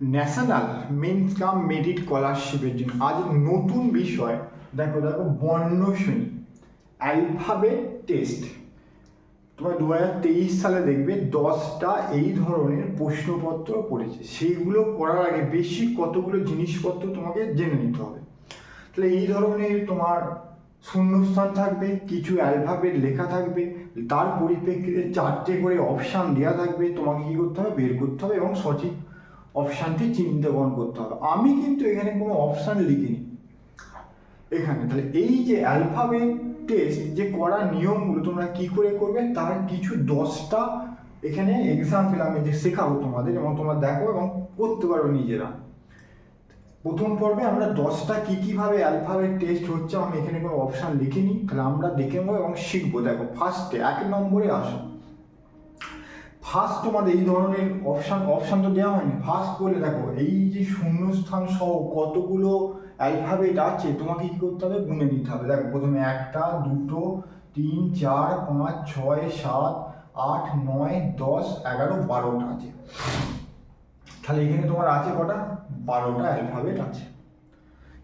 National men's কাম merit স্কলারশিপের জন্য। আজ নতুন বিষয়, দেখো দেখো বর্ণশ্রেণী অ্যালফাবেট টেস্ট। তোমার দু তেইশ সালে দেখবে দশটা এই ধরনের প্রশ্নপত্র পড়েছে। সেইগুলো করার আগে বেশি কতগুলো জিনিসপত্র তোমাকে জেনে নিতে হবে। তাহলে এই ধরনের তোমার শূন্যস্থান থাকবে, কিছু অ্যালফাবেট লেখা থাকবে, তার পরিপ্রেক্ষিতে চারটে করে অপশান দেওয়া থাকবে, তোমাকে কী করতে হবে? বের করতে হবে এবং সঠিক অপশানটি চিহ্নিতকরণ করতে হবে। আমি কিন্তু এখানে কোনো অপশান লিখিনি। এখানে তাহলে এই যে অ্যালফাবেট টেস্ট যে করার নিয়মগুলো তোমরা কি করে করবে, তার কিছু দশটা এখানে এক্সাম্পল আমি যে শেখাবো তোমাদের এবং তোমরা দেখো এবং করতে পারো নিজেরা। প্রথম পর্বে আমরা দশটা কী কীভাবে অ্যালফাবেট টেস্ট হচ্ছে, আমি এখানে কোনো অপশান লিখিনি। তাহলে আমরা দেখে নেব এবং শিখব। দেখো ফার্স্টে এক নম্বরে আসো। ফার্স্ট তোমাদের এই ধরনের অপশান অপশান তো দেওয়া হয়নি। ফার্স্ট বলে দেখো, এই যে শূন্যস্থান সহ কতগুলো অ্যালফাবেট আছে, তোমাকে কি করতে হবে? গুনে নিতে হবে। দেখো, প্রথমে একটা, দুটো, তিন, চার, পাঁচ, ছয়, সাত, আট, নয়, দশ, এগারো, বারোটা আছে। তাহলে এখানে তোমার আছে কটা? বারোটা অ্যালফাবেট আছে।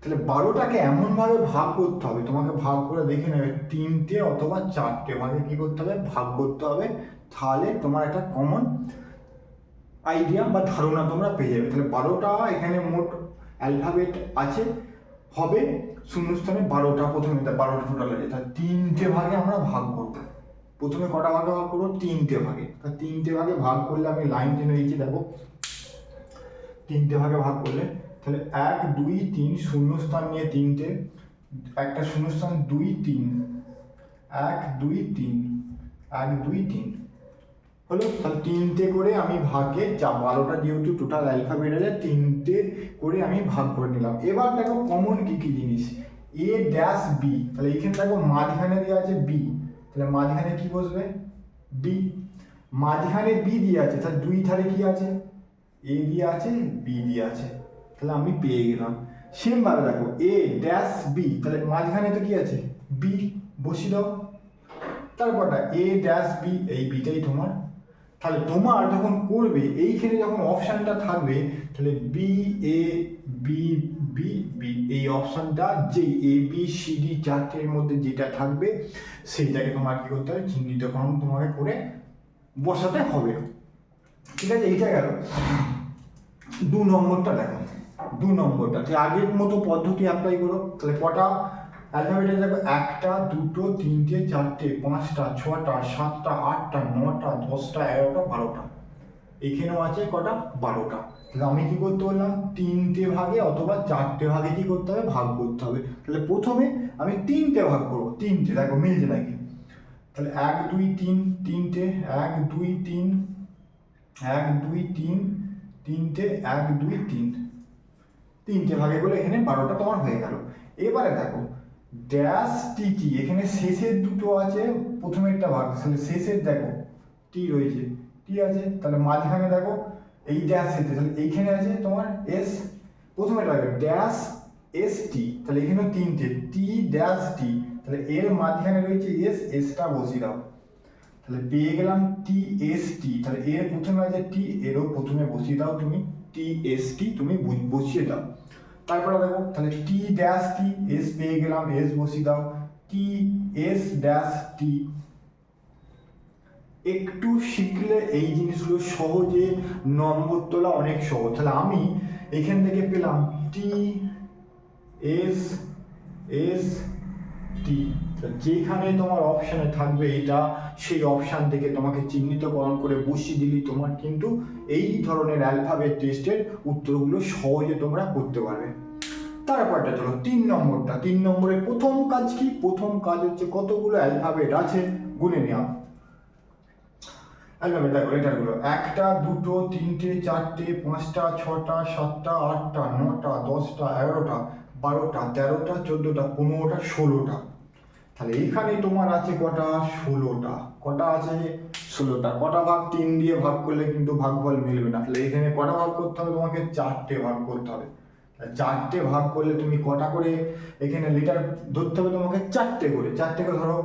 তাহলে বারোটাকে এমনভাবে ভাগ করতে হবে, তোমাকে ভাগ করে দেখে নেবে, তিনটে অথবা চারটে। ভাগে কী করতে হবে? ভাগ করতে হবে তাহলে তোমার একটা কমন আইডিয়া বা ধারণা তোমরা পেয়ে যাবে। তাহলে বারোটা এখানে মোট অ্যালফাবেট আছে, হবে শূন্যস্থানে বারোটা প্রথমে বারোটা টোটাল আছে। তাহলে তিনটে ভাগে আমরা ভাগ করব। প্রথমে কটা ভাগে ভাগ করব? তিনটে ভাগে। তা তিনটে ভাগে ভাগ করলে আমি লাইন টেনে দিচ্ছি, দেখো। তিনটে ভাগে ভাগ করলে, তাহলে এক, দুই, তিন, শূন্যস্থান নিয়ে তিনটে। একটা শূন্যস্থান দুই, তিন। এক, দুই, তিন। এক, দুই, তিন। হলো, তাহলে তিনটে করে আমি ভাগে যা বারোটা যেহেতু টোটাল অ্যালফাবেট আছে তিনটে করে আমি ভাগ করে নিলাম। এবার দেখো কমন কি কি জিনিস? এ ড্যাশ বি তাহলে এখানে দেখো মাঝখানে দেওয়া আছে বি তাহলে মাঝখানে কি বসবে? বি মাঝখানে বি দিয়ে আছে, তাহলে দুই ধারে কি আছে? এ দিয়ে আছে বি দিয়ে আছে, তাহলে আমি পেয়ে গেলাম। সেম ভাবে দেখো এ ড্যাশ বি তাহলে মাঝখানে তো কি আছে? বি বসিয়ে দাও। তারপরটা এ ড্যাশ বি এই বিটাই তোমার তাহলে তোমার যখন করবে, এইখানে যখন অপশানটা থাকবে, তাহলে B A B B B এই অপশানটা যে এ বি সি ডি চারটের মধ্যে যেটা থাকবে, সেইটাকে তোমার কি করতে হবে? চিহ্নিতকরণ তোমাকে করে বসাতে হবে। ঠিক আছে, এইটা গেল। দু নম্বরটা দেখো। দু নম্বরটা। আগের মতো পদ্ধতি অ্যাপ্লাই করো। তাহলে কটা অ্যালফাবেটে দেখো একটা, দুটো, তিনটে, চারটে, পাঁচটা, ছটা, সাতটা, আটটা, নটা, দশটা, এগারোটা, বারোটা। এখানেও আছে কটা? বারোটা। তাহলে আমি কি করতে বললাম? তিনটে ভাগে অথবা চারটে ভাগে কি করতে হবে? ভাগ করতে হবে। তাহলে প্রথমে আমি তিনটে ভাগ করব। তিনটে, দেখো মিলছে নাকি? তাহলে এক, দুই, তিন, তিনটে, এক, দুই, তিন, এক, দুই, তিন, তিনটে, এক, দুই, তিন। তিনটে ভাগে করে এখানে বারোটা তোমার হয়ে গেল। এবারে দেখো ড্যাশ টি কি এখানে শেষের দুটো আছে প্রথমে একটা ভাগ, তাহলে শেষের দেখো টি রয়েছে টি আছে, তাহলে মাঝখানে দেখো, এই ড্যাশ এতে তাহলে এইখানে আছে তোমার এস প্রথমে লাগবে ড্যাশ এস টি তাহলে এখানে তিনটে টি ড্যাশ টি তাহলে এর মাঝখানে রয়েছে এস এসটা বসিয়ে দাও, তাহলে পেয়ে গেলাম টি এস টি তাহলে এর প্রথমে আছে টি এরও প্রথমে বসিয়ে দাও তুমি টি এস টি তুমি বসিয়ে দাও। তারপরে দেখো, তাহলে টি ড্যাশ টি এস পেয়ে গেলাম এস বসিয়ে দাও। টি এস ড্যাশ টি একটু শিখলে এই জিনিসগুলো সহজে নম্বর তোলা অনেক সহজ। তাহলে আমি এখান থেকে পেলাম টি এস এস টি যেখানে তোমার অপশানে থাকবে এটা, সেই অপশান থেকে তোমাকে চিহ্নিতকরণ করে বসিয়ে দিলি তোমার কিন্তু এই ধরনের অ্যালফাবেট টেস্টের উত্তরগুলো সহজে তোমরা করতে পারবে। তারপরটা চলো, তিন নম্বরটা। তিন নম্বরের প্রথম কাজ কি? প্রথম কাজ হচ্ছে কতগুলো অ্যালফাবেট আছে? গুনে নেওয়া অ্যালফাবেট দেখো লেটারগুলো একটা, দুটো, তিনটে, চারটে, পাঁচটা, ছটা, সাতটা, আটটা, নটা, দশটা, এগারোটা, বারোটা, তেরোটা, চোদ্দোটা, পনেরোটা, ষোলোটা। তাহলে এখানে তোমার আছে কটা? ষোলোটা। কটা আছে? ষোলোটা। কটা ভাগ তিন দিয়ে ভাগ করলে কিন্তু ভাগফল মিলবে না। তাহলে এখানে কটা ভাগ করতে হবে? তোমাকে চারটে ভাগ করতে হবে। চারটে ভাগ করলে তুমি কটা করে? এখানে লিটার ধরতে হবে তোমাকে চারটে করে। চারটে করে ধরো,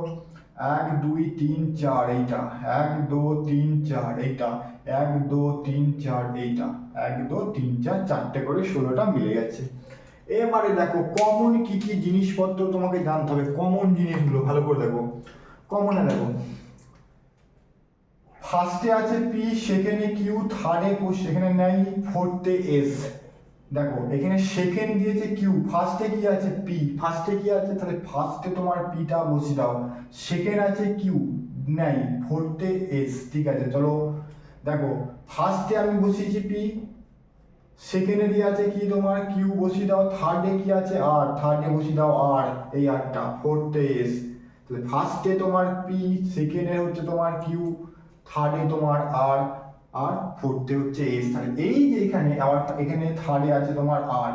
এক, দুই, তিন, চার, এইটা। এক, দু, তিন, চার, এইটা। এক, দু, তিন, চার, এইটা। এক, দু, তিন, চার, চারটে করে ষোলোটা মিলে গেছে। এবারে দেখো কমন কি কি জিনিসপত্র তোমাকে জানতে হবে? কমন জিনিসগুলো, ভালো করে দেখো। কমনে দেখো ফার্স্টে আছে পি সেকেন্ডে কিউ থার্ডে সেখানে নেই ফোর্থে এস দেখো, এখানে সেকেন্ড দিয়েছে কিউ ফার্স্টে কি আছে পি ফার্স্টে কি আছে? তাহলে ফার্স্টে তোমার পিটা বসিয়ে দাও। সেকেন্ড আছে কিউ নেই ফোর্থে এস ঠিক আছে, চলো। দেখো ফার্স্টে আমি বসিয়েছি পি সেকেন্ডে দিয়ে আছে কি তোমার কিউ বসিয়ে দাও। থার্ডে কি আছে আর থার্ডে বসিয়ে দাও আর এই আরটা ফোর্থে এস তাহলে ফার্স্টে তোমার পি সেকেন্ডে হচ্ছে তোমার কিউ থার্ডে তোমার আর আর ফোর্থে হচ্ছে এস তাহলে এই যে এখানে, আবার এখানে থার্ডে আছে তোমার আর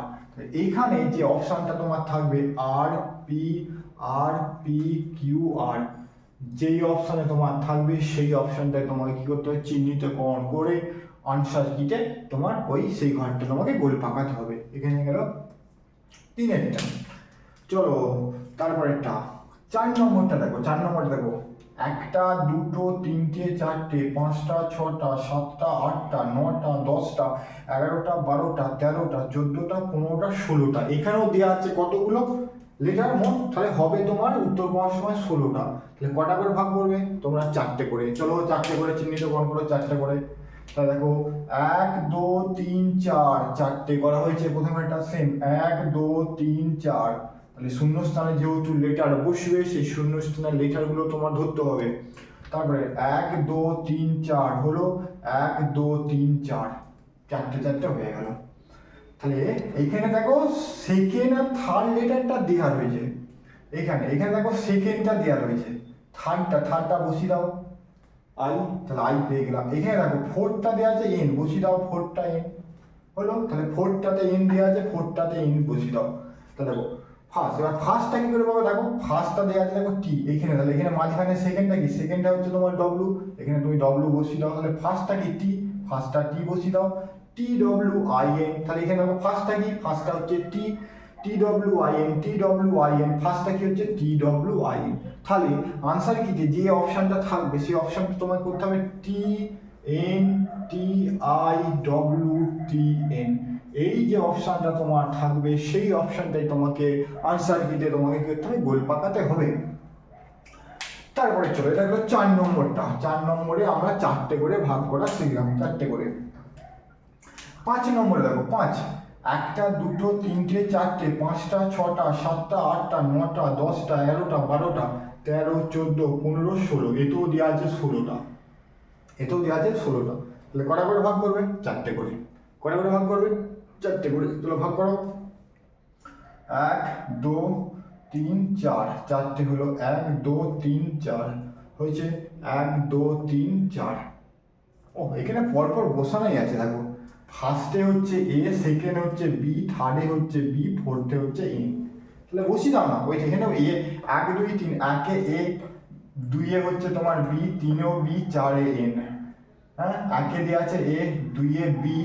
এইখানে যে অপশনটা তোমার থাকবে আর পি আর পি কিউ আর যেই অপশনে তোমার থাকবে, সেই অপশনটায় তোমাকে কি করতে হবে? চিহ্নিতকরণ করে আনসার কিটে তোমার ওই সেই ঘরটা তোমাকে গোল পাকাতে হবে। এখানে গেল তিনেরটা। চলো, তারপরেরটা। চার নম্বরটা দেখো, চার নম্বরটা দেখো। একটা, দুটো, তিনটে, চারটে, পাঁচটা, ছটা, সাতটা, আটটা, নটা, দশটা, এগারোটা, বারোটা, তেরোটা, চোদ্দোটা, পনেরোটা, ষোলোটা। এখানেও দেওয়া আছে কতগুলো? লেটার মোট তাহলে হবে তোমার উত্তর পাওয়ার সময় ষোলোটা। তাহলে কটা করে ভাগ করবে? তোমরা চারটে করে। চলো চারটে করে চিহ্নিত চিহ্নিতকরণ করো চারটে করে। তাহলে দেখো, এক, দু, তিন, চার, চারটে করা হয়েছে প্রথমে একটা সেম এক, দু, তিন, চার। তাহলে শূন্যস্থানে যেহেতু লেটার বসবে, সেই শূন্যস্থানের লেটারগুলো তোমার ধরতে হবে। তারপরে এক, দু, তিন, চার হলো এক, দু, তিন, চার। চারটে চারটে হয়ে গেল। তাহলে এইখানে দেখো সেকেন্ড আর থার্ড লেটারটা দেওয়া রয়েছে। এখানে এখানে দেখো সেকেন্ডটা দেওয়া রয়েছে। থার্ডটা থার্ডটা বসিয়ে দাও। আই তাহলে আই পেয়ে গেলাম। এখানে দেখো ফোরটা দেওয়া আছে এন বসিয়ে দাও ফোরটা এন হলো, তাহলে ফোরটাতে এন দেওয়া আছে ফোরটাতে এন বসিয়ে দাও। তাহলে দেখো ফার্স্ট এবার ফার্স্টটা কি করে পাবো? দেখো ফার্স্টটা দেওয়া আছে, দেখো টি এখানে তাহলে এখানে মাঝখানে সেকেন্ডটা কি? সেকেন্ডটা হচ্ছে তোমার ডব্লু এখানে তুমি ডব্লু বসিয়ে দাও। তাহলে ফার্স্টটা কি টি ফার্স্টটা টি বসিয়ে দাও। টি ডব্লু আই এন তাহলে এখানে দেখো ফার্স্টটা কি? ফার্স্টটা হচ্ছে T T W I N T W I N ফার্স্টটা কি হচ্ছে? টি ডব্লু আই এন তাহলে আনসার কি? যে যে অপশনটা থাকবে, সেই অপশনটা তোমায় করতে হবে T N T I W T N এই যে অপশানটা তোমার থাকবে, সেই অপশনটাই তোমাকে আনসার কিতে তোমাকে কি গোল পাকাতে হবে। তারপরে চলো, এটা হলো চার নম্বরটা। চার নম্বরে আমরা চারটে করে ভাগ করা শিখলাম, চারটে করে। পাঁচ নম্বরে দেখো, পাঁচ। একটা, দুটো, তিনটে, চারটে, পাঁচটা, ছটা, সাতটা, আটটা, নটা, দশটা, এগারোটা, বারোটা, তেরো, চোদ্দ, পনেরো, ষোলো। এতেও দেওয়া আছে ষোলোটা। এতেও দেওয়া আছে ষোলোটা। তাহলে কটা করে ভাগ করবে? চারটে করে। কটা করে ভাগ করবে? চারটে করে তাহলে ভাগ করো। এক, দু, তিন, চার। চারটে হলো এক, দু, তিন, চার। হয়েছে এক, দু, তিন, চার। ও, এখানে পরপর বসানোই আছে, দেখো। ফার্স্টে হচ্ছে এ সেকেন্ড হচ্ছে বি থার্ডে হচ্ছে বি ফোর্থে হচ্ছে এ তাহলে বসি দাও না। ওই এখানে এ এক, দুই, তিন, একে এ দুইয়ে হচ্ছে তোমার বি তিনেও বি চারে এন হ্যাঁ? একে দেওয়া আছে এ দুইয়ে বি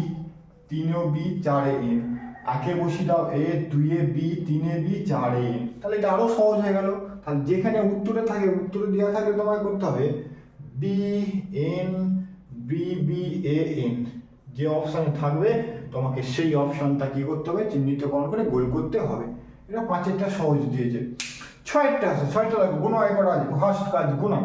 তিনেও বি চারে এন। একে বসি দাও এ দুইয়ে বি, তিনে বি চারে এন। তাহলে এটা আরও সহজ হয়ে গেল। তাহলে যেখানে উত্তরে থাকে, উত্তরে দেওয়া থাকলে তোমায় করতে হবে B, N, B B, A, N. যে অপশন থাকবে, তোমাকে সেই অপশনটা কি করতে হবে? চিহ্নিতকরণ করে গোল করতে হবে। এটা পাঁচেরটা সহজ দিয়েছে। ছয়েরটা আছে, ছয়টা লাগবে গুণ আয় করা আছে। ফার্স্ট কাজ গুণা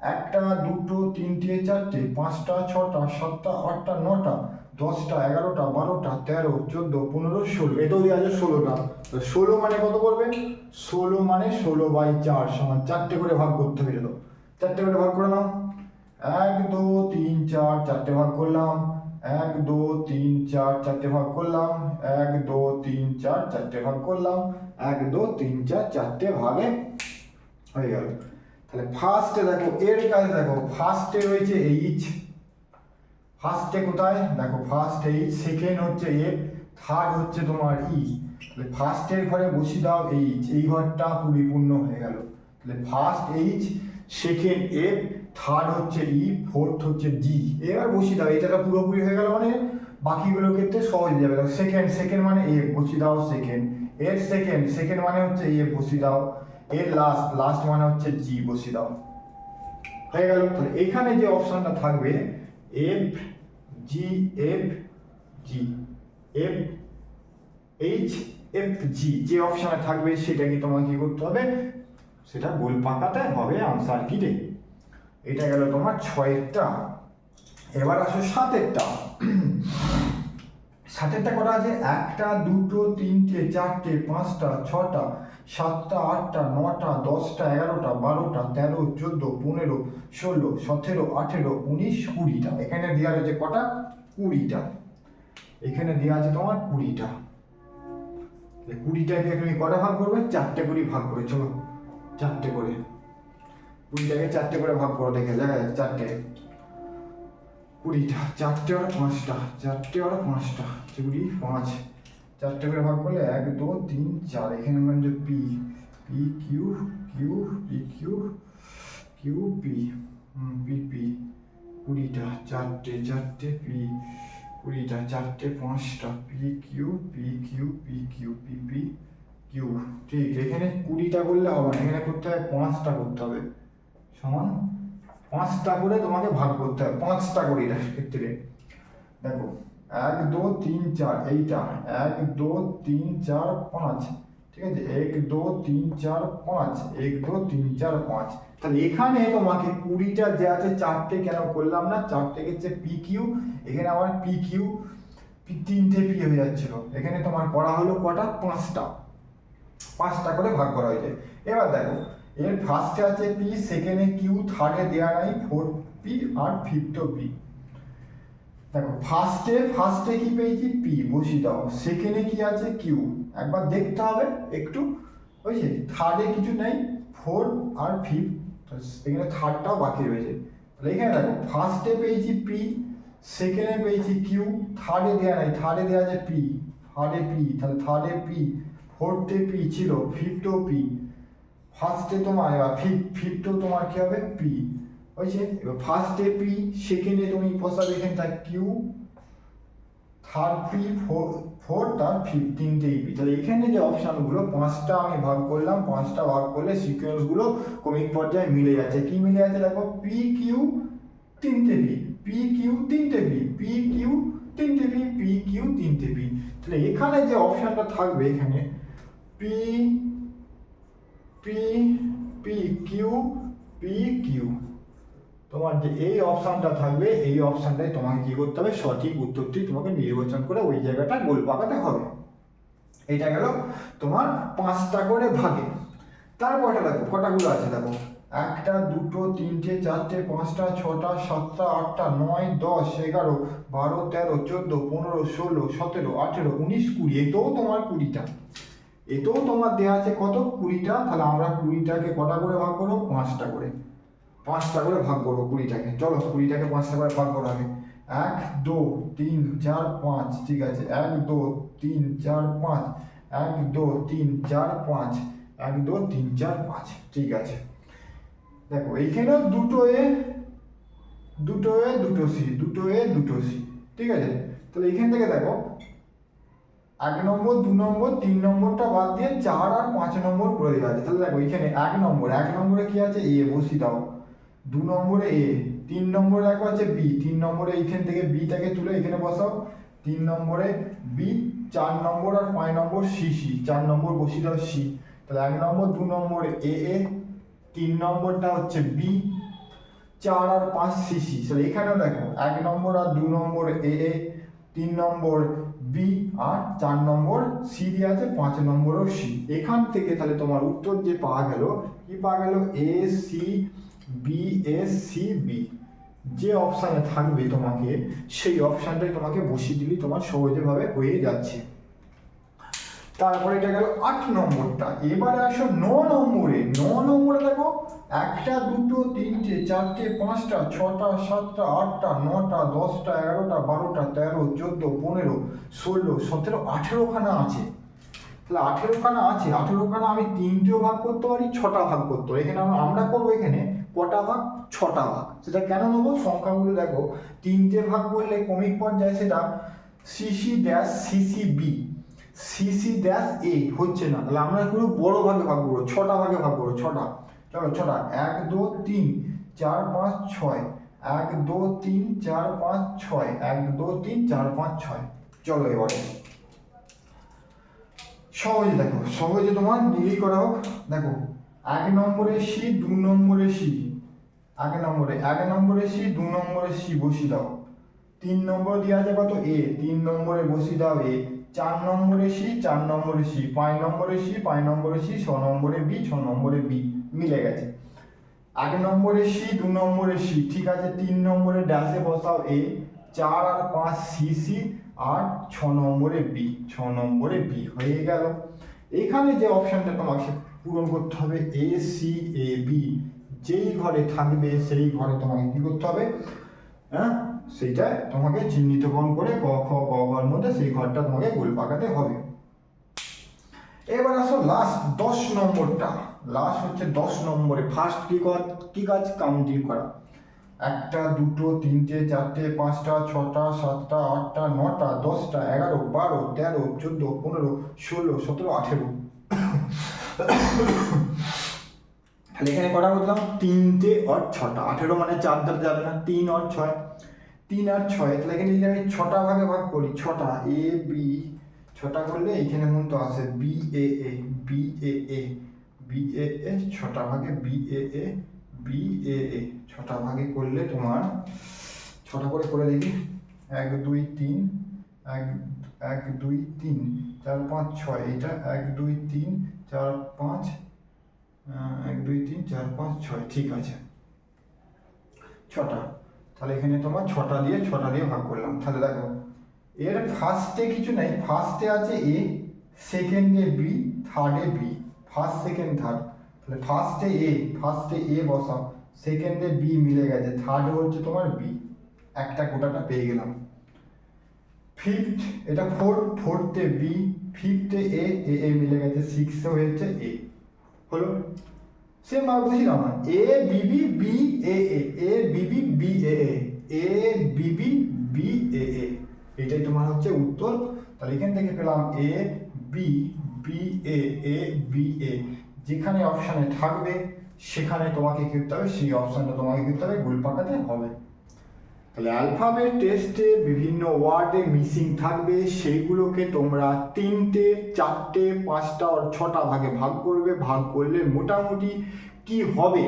একটা, দুটো, তিনটে, চারটে, পাঁচটা, ছটা, সাতটা, আটটা, নটা দশটা, এগারোটা, বারোটা, তেরো, চোদ্দ, পনেরো, ষোলো। এটাও দেওয়া আছে ষোলোটা তো ষোলো মানে কত করবে ষোলো মানে ষোলো বাই চার সমান চারটে করে ভাগ করতে হবে তো। চারটে করে ভাগ করে নাও। এক, দু, তিন, চার, চারটে ভাগ করলাম। এক, দু, তিন, চার, চারটে ভাগ করলাম। এক, দু, তিন, চার, চারটে ভাগ করলাম। এক, দু, তিন, চার, চারটে ভাগে হয়ে গেল। তাহলে ফার্স্টে দেখো, এর কাজ দেখো ফার্স্টে রয়েছে এইচ ফার্স্টে কোথায়? দেখো ফার্স্ট এইচ সেকেন্ড হচ্ছে এফ থার্ড হচ্ছে তোমার ই তাহলে ফার্স্টের ঘরে বসিয়ে দাও এইচ এই ঘরটা পরিপূর্ণ হয়ে গেল। তাহলে first H second F third হচ্ছে ই ফোর্থ হচ্ছে জি এবার বসিয়ে দাও এটা পুরোপুরি হয়ে গেল মানে বাকিগুলোর ক্ষেত্রে সহজ যাবে। সেকেন্ড সেকেন্ড মানে এফ বসিয়ে দাও সেকেন্ড এর সেকেন্ড সেকেন্ড মানে হচ্ছে এ বসিয়ে দাও। এর লাস্ট লাস্ট মানে হচ্ছে জি বসিয়ে দাও। হয়ে গেল। তাহলে এখানে যে অপশনটা থাকবে F G F G F H F G যে অপশানে থাকবে সেটাকে তোমাকে কি করতে হবে? সেটা গোল পাকাতে হবে আনসার কিটে এটা গেল তোমার ছয়েরটা। এবার আসো সাতেরটা। সাতেরটা করা আছে? একটা, দুটো, তিনটে, চারটে, পাঁচটা, ছটা সাতটা, আটটা, নটা, দশটা, এগারোটা, বারোটা, তেরো, চোদ্দ, পনেরো, ষোলো, সতেরো, আঠেরো, উনিশ, কুড়িটা। এখানে দেওয়া রয়েছে কটা? কুড়িটা। এখানে দেওয়া আছে তোমার কুড়িটা। কুড়িটাকে তুমি কটা ভাগ করবে? চারটে করে ভাগ করে, চলো। চারটে করে। কুড়িটাকে চারটে করে ভাগ করো, দেখে দেখা যাক, চারটে। কুড়িটা, চারটে আর পাঁচটা, চারটে আর পাঁচটা, কুড়ি, পাঁচ। চারটে করে ভাগ করলে এক, দু, তিন, চার। এখানে মানে P P, Q Q, P, Q Q, P P P, কুড়িটা, চারটে চারটে, পি, কুড়িটা, চারটে, পাঁচটা, P, Q P Q P Q, P P, Q. ঠিক, এখানে কুড়িটা করলে হবে না, এখানে করতে হবে পাঁচটা করতে হবে। সমান পাঁচটা করে তোমাকে ভাগ করতে হবে, পাঁচটা করে এটার ক্ষেত্রে। দেখো এক, দু, তিন, চার, এইটা। এক, দু, তিন, চার, পাঁচ। ঠিক আছে? এক, দু, তিন, চার, পাঁচ। এক, দু, তিন, চার, পাঁচ। তাহলে এখানে তোমাকে কুড়িটা যে আছে, চারটে কেন করলাম না? চারটে হচ্ছে পি কিউ এখানে আমার পি কিউ তিনটে পি হয়ে যাচ্ছিল। এখানে তোমার করা হলো কটা? পাঁচটা। পাঁচটা করে ভাগ করা হয়েছে। এবার দেখো, এর ফার্স্টে আছে পি সেকেন্ডে কিউ থার্ডে দেওয়া নাই ফোর পি আর ফিফথ পি দেখো ফার্স্টে ফার্স্টে কি পেয়েছি? পি বসিয়ে দাও। সেকেন্ডে কি আছে? কিউ একবার দেখতে হবে, একটু। বুঝছে থার্ডে কিছু নেই ফোর আর ফিফ এখানে থার্ডটাও বাকি রয়েছে। তাহলে এখানে দেখো ফার্স্টে পেয়েছি পি সেকেন্ডে পেয়েছি কিউ থার্ডে দেওয়া নাই থার্ডে দেওয়া আছে পি থার্ডে পি তাহলে থার্ডে পি ফোর্থে পি ছিল ফিফথও পি ফার্স্টে তোমার, এবার ফিফ ফিফথও তোমার কি হবে? পি হয়েছে? এবার ফার্স্ট ফার্স্টে পি সেকেন্ডে তুমি বসাবে এখানটা Q third P four fourth আর ফিফ তিনটেই পি তাহলে এখানে যে অপশানগুলো পাঁচটা আমি ভাগ করলাম, পাঁচটা ভাগ করলে সিকোয়েন্সগুলো ক্রমিক পর্যায়ে মিলে যাচ্ছে। কি মিলে যাচ্ছে দেখো? পি কিউ তিনটে পি পি কিউ তিনটে পি পি কিউ তিনটে পি পি কিউ তিনটে পি তাহলে এখানে যে অপশানটা থাকবে এখানে P P P Q P Q তোমার যে এই অপশানটা থাকবে, এই অপশানটাই তোমাকে কি করতে হবে? সঠিক উত্তরটি তোমাকে নির্বাচন করে ওই জায়গাটা গোল পাকাতে হবে। এটা গেল তোমার পাঁচটা করে ভাগে। তারপরটা দেখো, কটাগুলো আছে দেখো? একটা, দুটো, তিনটে, চারটে, পাঁচটা, ছটা, সাতটা, আটটা, নয়, দশ, এগারো, বারো, তেরো, চোদ্দ, পনেরো, ষোলো, সতেরো, আঠেরো, উনিশ, কুড়ি, এতেও তোমার কুড়িটা। এতেও তোমার দেওয়া আছে কত? কুড়িটা? তাহলে আমরা কুড়িটাকে কটা করে ভাগ করব? পাঁচটা করে। পাঁচটা করে ভাগ করব কুড়িটাকে। চলো, কুড়িটাকে পাঁচটা করে ভাগ করো আগে এক, দু, তিন, চার, পাঁচ, ঠিক আছে। এক, দু, তিন, চার, পাঁচ। এক, দু, তিন, চার, পাঁচ। এক, দু, তিন, চার, পাঁচ, ঠিক আছে। দেখো এইখানেও দুটো এ দুটো এ, দুটো সি, দুটো এ, দুটো সি, ঠিক আছে? তাহলে এইখান থেকে দেখো, এক নম্বর, দু নম্বর, তিন নম্বরটা বাদ দিয়ে চার আর পাঁচ নম্বর করে দেওয়া আছে। তাহলে দেখো এখানে এক নম্বর, এক নম্বরে কি আছে? এ বসি দাও। দু নম্বরে এ তিন নম্বরে দেখো আছে বি তিন নম্বরে এইখান থেকে বিটাকে তুলে এখানে বসাও। তিন নম্বরে বি চার নম্বর আর পাঁচ নম্বর সি সি চার নম্বর বসিয়ে দাও সি তাহলে এক নম্বর, দু নম্বর এ এ তিন নম্বরটা হচ্ছে বি চার আর পাঁচ সিসি তাহলে এখানেও দেখো, এক নম্বর আর দু নম্বর এ এ তিন নম্বর বি আর চার নম্বর সি দিয়ে আছে, পাঁচ নম্বরও সি এখান থেকে তাহলে তোমার উত্তর যে পাওয়া গেল, কি পাওয়া গেল? A C B S C B যে অপশানে থাকবে তোমাকে, সেই অপশানটাই তোমাকে বসিয়ে দিলেই তোমার সহজেভাবে হয়ে যাচ্ছে। তারপরে এটা গেল আট নম্বরটা। এবারে আসো ন নম্বরে। ন নম্বরে দেখো, একটা, দুটো, তিনটে, চারটে, পাঁচটা, ছটা, সাতটা, আটটা, নটা, দশটা, এগারোটা, বারোটা, তেরো, চোদ্দ, পনেরো, ষোলো, সতেরো, আঠেরোখানা আছে। তাহলে আঠেরোখানা আছে। আঠেরোখানা আমি তিনটেও ভাগ করতে পারি, ছটা ভাগ করতে পারি। এখানে আমরা করব এখানে কটা ভাগ? ছটা ভাগ। সেটা কেন নেব? সংখ্যাগুলো দেখো। তিনটে ভাগ করলে ক্রমিক পর্যায়ে সেটা CC dash CC B CC dash A হচ্ছে না। তাহলে আমরা একটু বড় ভাগে ভাগ করব। ছটা ভাগে ভাগ করব। ছটা। চলো, ছটা। এক, দু, তিন, চার, পাঁচ, ছয়। এক, দু, তিন, চার, পাঁচ, ছয়। এক, দু, তিন, চার, পাঁচ, ছয়। চলো এবারে। সহজে দেখো। সহজে তোমার ডিগ্রি করা হোক। দেখো এক নম্বরে সি, দু নম্বরে সি। এক নম্বরে এক নম্বরে সি, দু নম্বরে সি বসি দাও। তিন নম্বর দেওয়া আছে কত? এ। তিন নম্বরে বসি দাও এ। চার নম্বরে সি, চার নম্বরে সি। পাঁচ নম্বরে সি, পাঁচ নম্বরে সি, ছ নম্বরে বি, ছ নম্বরে বি। মিলে গেছে। এক নম্বরে সি, দু নম্বরে সি। ঠিক আছে, তিন নম্বরে ড্যাশে বসাও এ। চার আর পাঁচ সি সি। আর ছ নম্বরে বি। ছ নম্বরে বি। হয়ে গেল। এখানে যে অপশনটা তোমাকে পূরণ করতে হবে এ সি এ বি যেই ঘরে থাকবে, সেই ঘরে তোমাকে কি করতে হবে? হ্যাঁ সেইটা তোমাকে চিহ্নিতকরণ করে ক, খ, গ ঘর মধ্যে সেই ঘরটা তোমাকে গোল পাকাতে হবে। এবার আসো লাস্ট দশ নম্বরটা। লাস্ট হচ্ছে দশ নম্বরে। ফার্স্ট কি কাজ কি কাজ? কাউন্টিং করা। একটা, দুটো, তিনটে, চারটে, পাঁচটা, ছটা, সাতটা, আটটা, নটা, দশটা, এগারো, বারো, তেরো, চোদ্দ, পনেরো, ষোলো, সতেরো, আঠেরো। তাহলে এখানে কটা করলাম তিনটে আর ছটা। আঠেরো মানে চার ধারে যাবে না। তিন আর ছয়। তিন আর ছয়, তাহলে এখানে যদি আমি ছটা ভাগে ভাগ করি, ছটা, এ, বি, ছটা করলে এখানে মতো আসে B, A A, B, A A, B, A A, ছটা ভাগে B, A A, B, A A, ছটা ভাগে করলে তোমার, ছটা করে করে দেখি, এক, দুই, তিন এক এক, দুই, তিন, চার, পাঁচ, ছয় এটা এক, দুই, তিন, চার, পাঁচ এক, দুই, তিন, চার, পাঁচ, ছয়, ঠিক আছে। ছটা, তাহলে এখানে তোমার ছটা দিয়ে ছটা দিয়ে ভাগ করলাম। তাহলে দেখো, এর ফার্স্টে কিছু নেই ফার্স্টে আছে এ সেকেন্ডে বি থার্ডে বি ফার্স্ট সেকেন্ড থার্ড তাহলে ফার্স্টে এ ফার্স্টে এ বসাও সেকেন্ডে বি মিলে গেছে থার্ডে হচ্ছে তোমার বি একটা গোটাটা পেয়ে গেলাম। ফিফথ এটা ফোর ফোর্থে বি ফিফথে এ এ এ মিলে গেছে সিক্সে হয়েছে এ হলো? সেম আর বুঝি না এ বিবি B A A A Bibi B A A A Bibi B A এ এটাই তোমার হচ্ছে উত্তর। তাহলে এখান থেকে পেলাম A B B A A B A যেখানে অপশানে থাকবে, সেখানে তোমাকে কি করতে হবে? সেই অপশানটা তোমাকে করতে হবে? গুল পাকাতে হবে। তাহলে অ্যালফাবেট টেস্টে বিভিন্ন ওয়ার্ডে মিসিং থাকবে, সেইগুলোকে তোমরা তিনটে, চারটে, পাঁচটা আর ছটা ভাগে ভাগ করবে, ভাগ করলে মোটামুটি কি হবে?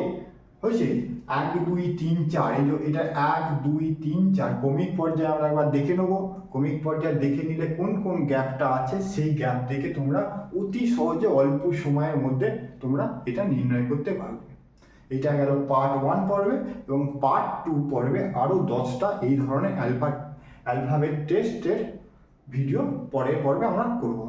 হয়েছে? এক, দুই, তিন, চার। এই যে এটা এক, দুই, তিন, চার। কমিক পর্যায়ে আমরা একবার দেখে নেব। কমিক পর্যায়ে দেখে নিলে কোন কোন গ্যাপটা আছে, সেই গ্যাপ দেখে তোমরা অতি সহজে অল্প সময়ের মধ্যে তোমরা এটা নির্ণয় করতে পারবে। এটা গেল পার্ট ওয়ান পর্বে এবং পার্ট টু পর্বে আরও দশটা এই ধরনের অ্যালফা অ্যালফাবেট টেস্টের ভিডিও পরের পর্বে আমরা করব।